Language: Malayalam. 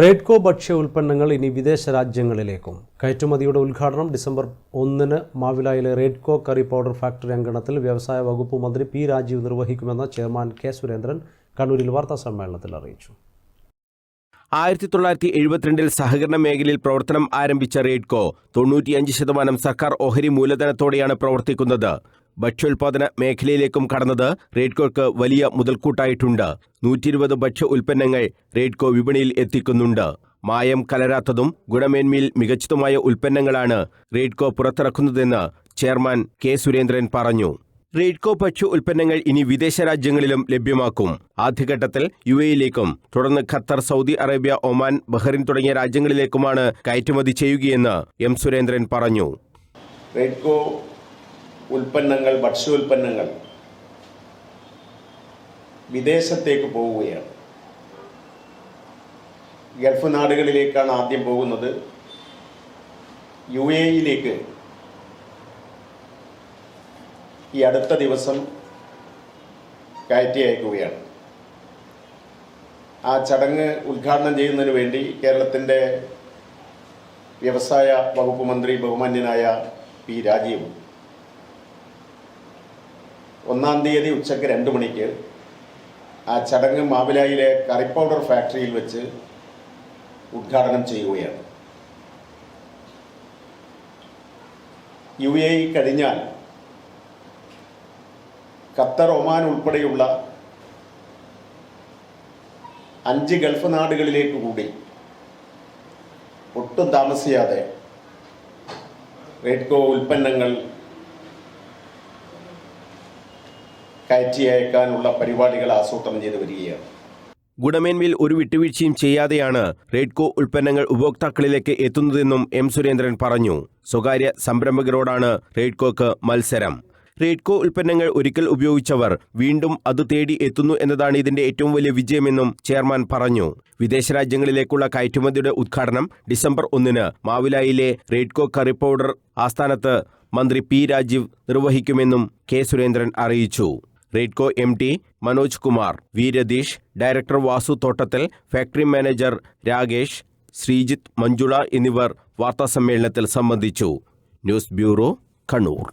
റേഡ്കോ ഭക്ഷ്യ ഉൽപ്പന്നങ്ങൾ ഇനി വിദേശ രാജ്യങ്ങളിലേക്കും. കയറ്റുമതിയുടെ ഉദ്ഘാടനം ഡിസംബർ ഒന്നിന് മാവിലായിലെ റേഡ്കോ കറി പൗഡർ ഫാക്ടറി അങ്കണത്തിൽ വ്യവസായ വകുപ്പ് മന്ത്രി പി രാജീവ് നിർവഹിക്കുമെന്ന് ചെയർമാൻ കെ സുരേന്ദ്രൻ കണ്ണൂരിൽ വാർത്താ സമ്മേളനത്തിൽ അറിയിച്ചു. ആയിരത്തി തൊള്ളായിരത്തി എഴുപത്തിരണ്ടിൽ സഹകരണ മേഖലയിൽ പ്രവർത്തനം ആരംഭിച്ച റേഡ്കോ തൊണ്ണൂറ്റിയഞ്ച് ശതമാനം സർക്കാർ ഓഹരി മൂലധനത്തോടെയാണ് പ്രവർത്തിക്കുന്നത്. ഭക്ഷ്യോൽപാദന മേഖലയിലേക്കും കടന്നത് റേഡ്കോയ്ക്ക് വലിയ മുതൽക്കൂട്ടായിട്ടുണ്ട്. നൂറ്റിയിരുപത് ഭക്ഷ്യ ഉൽപ്പന്നങ്ങൾ റേഡ്കോ വിപണിയിൽ എത്തിക്കുന്നുണ്ട്. മായം കലരാത്തതും ഗുണമേന്മയിൽ മികച്ചതുമായ ഉൽപ്പന്നങ്ങളാണ് റേഡ്കോ പുറത്തിറക്കുന്നതെന്ന് ചെയർമാൻ കെ സുരേന്ദ്രൻ പറഞ്ഞു. റേഡ്കോ പക്ഷു ഉൽപ്പന്നങ്ങൾ ഇനി വിദേശ രാജ്യങ്ങളിലും ലഭ്യമാക്കും. ആദ്യഘട്ടത്തിൽ യു എയിലേക്കും തുടർന്ന് Qatar Saudi Arabia Oman Bahrain തുടങ്ങിയ രാജ്യങ്ങളിലേക്കുമാണ് കയറ്റുമതി ചെയ്യുകയെന്ന് എം സുരേന്ദ്രൻ പറഞ്ഞു. റെഡ്കോ ഉൽപ്പന്നങ്ങൾ ഭക്ഷ്യോൽപ്പന്നങ്ങൾ വിദേശത്തേക്ക് പോവുകയാണ്. ഗൾഫ് നാടുകളിലേക്കാണ് ആദ്യം പോകുന്നത്. യു എ ഇയിലേക്ക് ഈ അടുത്ത ദിവസം കയറ്റി അയക്കുകയാണ്. ആ ചടങ്ങ് ഉദ്ഘാടനം ചെയ്യുന്നതിന് വേണ്ടി കേരളത്തിന്റെ വ്യവസായ വകുപ്പ് മന്ത്രി ബഹുമാന്യനായ പി രാജീവ്. ഒന്നാം തീയതി ഉച്ചയ്ക്ക് രണ്ട് മണിക്ക് ആ ചടങ്ങ് മാവിലായിലെ കറി പൗഡർ ഫാക്ടറിയിൽ വെച്ച് ഉദ്ഘാടനം ചെയ്യുകയാണ്. യു എ കഴിഞ്ഞാൽ ഖത്തർ ഒമാൻ ഉൾപ്പെടെയുള്ള അഞ്ച് ഗൾഫ് നാടുകളിലേക്ക് കൂടി ഒട്ടും താമസിയാതെ റെഡ്കോ ഉൽപ്പന്നങ്ങൾ കയറ്റി അയക്കാനുള്ള പരിപാടികൾ ആസൂത്രണം ചെയ്തു വരികയാണ്. ഗുണമേന്മയിൽ ഒരു വിട്ടുവീഴ്ചയും ചെയ്യാതെയാണ് റേഡ്കോ ഉൽപ്പന്നങ്ങൾ ഉപഭോക്താക്കളിലേക്ക് എത്തുന്നതെന്നും എം സുരേന്ദ്രൻ പറഞ്ഞു. സ്വകാര്യ സംരംഭകരോടാണ് റേഡ്കോക്ക് മത്സരം. റേഡ്കോ ഉൽപ്പന്നങ്ങൾ ഒരിക്കൽ ഉപയോഗിച്ചവർ വീണ്ടും അത് തേടി എത്തുന്നു എന്നതാണ് ഇതിന്റെ ഏറ്റവും വലിയ വിജയമെന്നും ചെയർമാൻ പറഞ്ഞു. വിദേശ രാജ്യങ്ങളിലേക്കുള്ള കയറ്റുമതിയുടെ ഉദ്ഘാടനം ഡിസംബർ ഒന്നിന് മാവിലായിലെ റേഡ്കോ കറി പൗഡർ ആസ്ഥാനത്ത് മന്ത്രി പി രാജീവ് നിർവഹിക്കുമെന്നും കെ സുരേന്ദ്രൻ അറിയിച്ചു. Raidco M T Manoj Kumar V Ratheesh director Vasu Thottathil factory manager Rakesh Sreejith Manjula എന്നിവർ വാർത്താസമ്മേളനത്തിൽ സംബന്ധിച്ചു. News bureau Kannur.